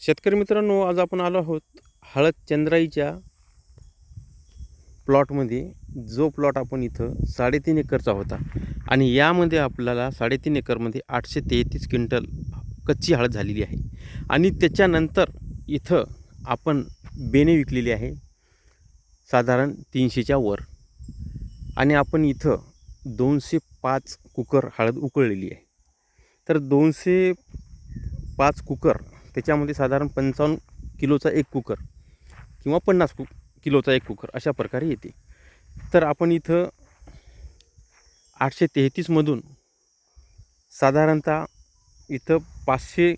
शेतकरी मित्रांनो आज आपण आलो आहोत हळद चंद्राईच्या प्लॉटमध्ये. जो प्लॉट आपण इथं साडेतीन एकरचा होता. आणि यामध्ये आपल्याला साडेतीन एकरमध्ये आठशे तेहतीस क्विंटल कच्ची हळद झालेली आहे. आणि त्याच्यानंतर इथं आपण बेने विकलेली आहे. साधारण तीनशेच्या वर. आणि आपण इथं दोनशे पाच कुकर हळद उकळलेली आहे. तर दोनशे पाच कुकर त्याच्यामध्ये साधारण पंचावन्न किलोचा एक कुकर किंवा पन्नास कु किलोचा एक कुकर अशा प्रकारे येते. तर आपण इथं आठशे तेहतीसमधून साधारणतः इथं पाचशे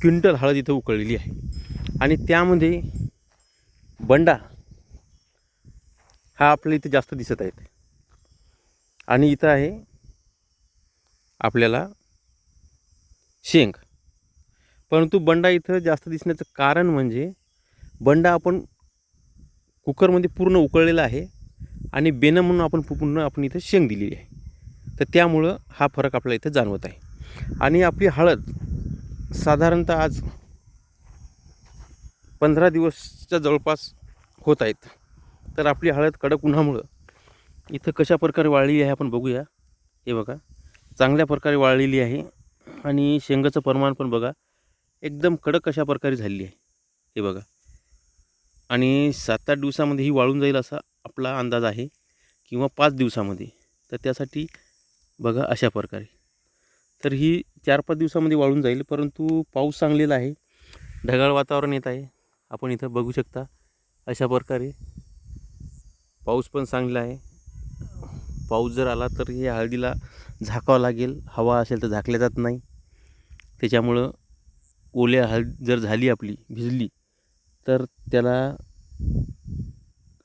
क्विंटल हळद इथं उकळलेली आहे. आणि त्यामध्ये बंडा हा आपल्या इथे जास्त दिसत आहेत आणि इथं आहे आपल्याला शेंग. परंतु बंडा इथं जास्त दिसण्याचं कारण म्हणजे बंडा आपण कुकरमध्ये पूर्ण उकळलेला आहे आणि बेनं म्हणून आपण पूर्ण आपण इथं शेंग दिलेली आहे. तर त्यामुळं हा फरक आपल्याला इथं जाणवत आहे. आणि आपली हळद साधारणतः आज पंधरा दिवसच्या जवळपास होत आहेत. तर आपली हळद कडक उन्हामुळं इथं कशा प्रकारे वाळलेली आहे आपण बघूया. हे बघा चांगल्या प्रकारे वाळलेली आहे आणि शेंगाचं प्रमाण पण बघा एकदम कडक अशा प्रकारे झालेली आहे. हे बघा. आणि सात आठ दिवसामध्ये ही वाळून जाईल असा आपला अंदाज आहे किंवा पाच दिवसामध्ये. तर त्यासाठी बघा अशा प्रकारे. तर ही चार पाच दिवसामध्ये वाळून जाईल परंतु पाऊस चांगलेला आहे. ढगाळ वातावरण येत आहे. आपण इथं बघू शकता अशा प्रकारे पाऊस पण चांगला आहे. पाऊस जर आला तर हे हळदीला झाकावं लागेल. हवा असेल तर झाकल्या जात नाही. त्याच्यामुळं ओल्या हळद जर झाली आपली भिजली तर त्याला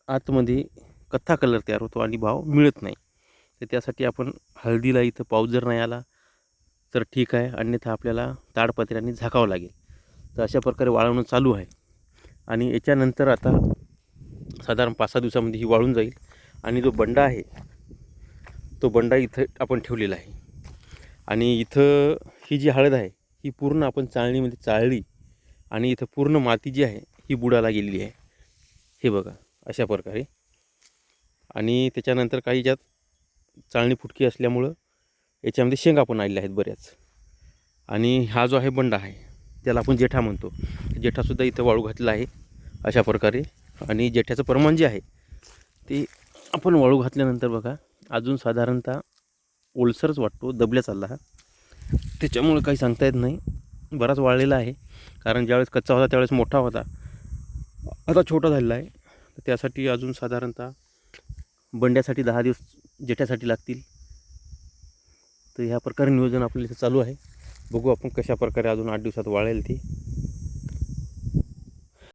आतमध्ये कथ्था कलर तयार होतो आणि भाव मिळत नाही. तर त्यासाठी आपण हळदीला इथं पाऊस जर नाही आला तर ठीक आहे. अन्यथा आपल्याला ताडपत्र्याने झाकावं लागेल. तर अशा प्रकारे वाळवणं चालू आहे. आणि याच्यानंतर आता साधारण पाच सहा दिवसामध्ये ही वाळून जाईल. आणि जो बंडा आहे तो बंडा इथं आपण ठेवलेला आहे. आणि इथं ही जी हळद आहे ही पूर्ण आपण चाळणीमध्ये चाळली आणि इथं पूर्ण माती जी आहे ही बुडाला गेलेली आहे. हे बघा अशा प्रकारे. आणि त्याच्यानंतर काही ज्यात चाळणी फुटकी असल्यामुळं याच्यामध्ये शेंगा पण आलेल्या आहेत बऱ्याच. आणि हा जो आहे बंडा आहे त्याला आपण जेठा म्हणतो. जेठासुद्धा इथं वाळू घातलेला आहे अशा प्रकारे. आणि जेठ्याचं प्रमाण जे आहे ते आपण वाळू घातल्यानंतर बघा अजून साधारणतः ओलसरच वाटतो दबल्या चालला हा. त्याच्यामुळे काही सांगता येत नाही. बराच वाळलेला आहे. कारण ज्यावेळेस कच्चा होता त्यावेळेस मोठा होता. आता छोटा झालेला आहे. तर त्यासाठी अजून साधारणतः बंड्यासाठी दहा दिवस जेठ्यासाठी लागतील. तर ह्या प्रकारे नियोजन आपलं इथं चालू आहे. बघू आपण कशा प्रकारे अजून आठ दिवसात वाळेल ती.